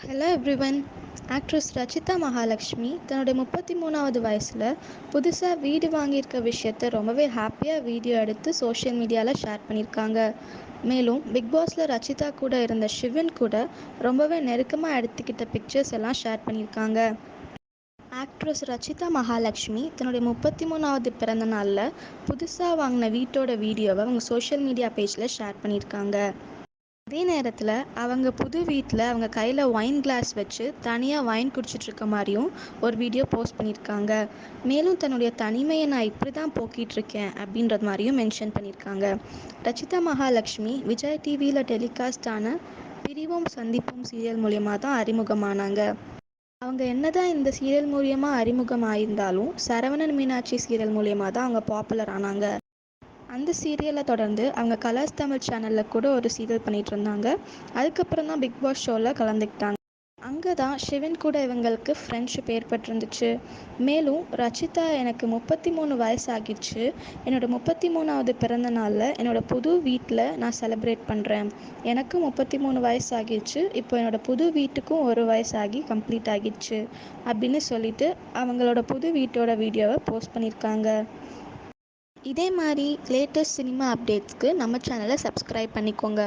Hello everyone actress Rachitha Mahalakshmi தன்னுடைய முப்பத்தி மூணாவது வயசில் புதுசாக வீடு வாங்கியிருக்க விஷயத்த ரொம்பவே ஹாப்பியாக வீடியோ எடுத்து சோஷியல் மீடியாவில் ஷேர் பண்ணியிருக்காங்க. மேலும் பிக் பாஸில் ரச்சிதா கூட இருந்த சிவன் கூட ரொம்பவே நெருக்கமாக எடுத்துக்கிட்ட பிக்சர்ஸ் எல்லாம் ஷேர் பண்ணியிருக்காங்க. ஆக்ட்ரஸ் ரச்சிதா மகாலட்சுமி தன்னுடைய முப்பத்தி மூணாவது பிறந்த நாளில் புதுசாக வாங்கின வீட்டோட வீடியோவை அவங்க சோஷியல் மீடியா பேஜில் ஷேர் பண்ணியிருக்காங்க. அதே நேரத்தில் அவங்க புது வீட்டில் அவங்க கையில் ஒயின் கிளாஸ் வச்சு தனியாக ஒயின் குடிச்சிட்டு இருக்க மாதிரியும் ஒரு வீடியோ போஸ்ட் பண்ணியிருக்காங்க மேலும் தன்னுடைய தனிமையை நான் இப்படி தான் போக்கிட்டு இருக்கேன் அப்படின்றது மாதிரியும் மென்ஷன் பண்ணியிருக்காங்க ரச்சிதா மகாலட்சுமி விஜய் டிவியில் டெலிகாஸ்ட் ஆன பிரிவோம் சந்திப்போம் சீரியல் மூலயமா தான் அறிமுகமானாங்க. அவங்க என்னதான் இந்த சீரியல் மூலியமாக அறிமுகம் ஆயிருந்தாலும் சரவணன் மீனாட்சி சீரியல் மூலியமாக தான் அவங்க பாப்புலர் ஆனாங்க. அந்த சீரியலை தொடர்ந்து அவங்க கலர்ஸ் தமிழ் சேனலில் கூட ஒரு சீரியல் பண்ணிகிட்டு இருந்தாங்க அதுக்கப்புறம் தான் பிக் பாஸ் ஷோவில் கலந்துக்கிட்டாங்க. அங்கே தான் சிவன் கூட இவங்களுக்கு ஃப்ரெண்ட்ஷிப் ஏற்பட்டிருந்துச்சு. மேலும் ரச்சிதா எனக்கு முப்பத்தி மூணு வயசு ஆகிடுச்சு என்னோடய முப்பத்தி மூணாவது பிறந்த நாளில் என்னோடய புது வீட்டில் நான் செலிப்ரேட் பண்ணுறேன் எனக்கும் முப்பத்தி மூணு வயசு ஆகிடுச்சு இப்போ என்னோடய புது வீட்டுக்கும் ஒரு வயசாகி கம்ப்ளீட் ஆகிடுச்சு. அப்படின்னு சொல்லிட்டு அவங்களோட புது வீட்டோட வீடியோவை போஸ்ட் பண்ணியிருக்காங்க. இதே மாதிரி லேட்டஸ்ட் சினிமா அப்டேட்ஸ்க்கு நம்ம சேனலை சப்ஸ்கிரைப் பண்ணிக்கோங்க.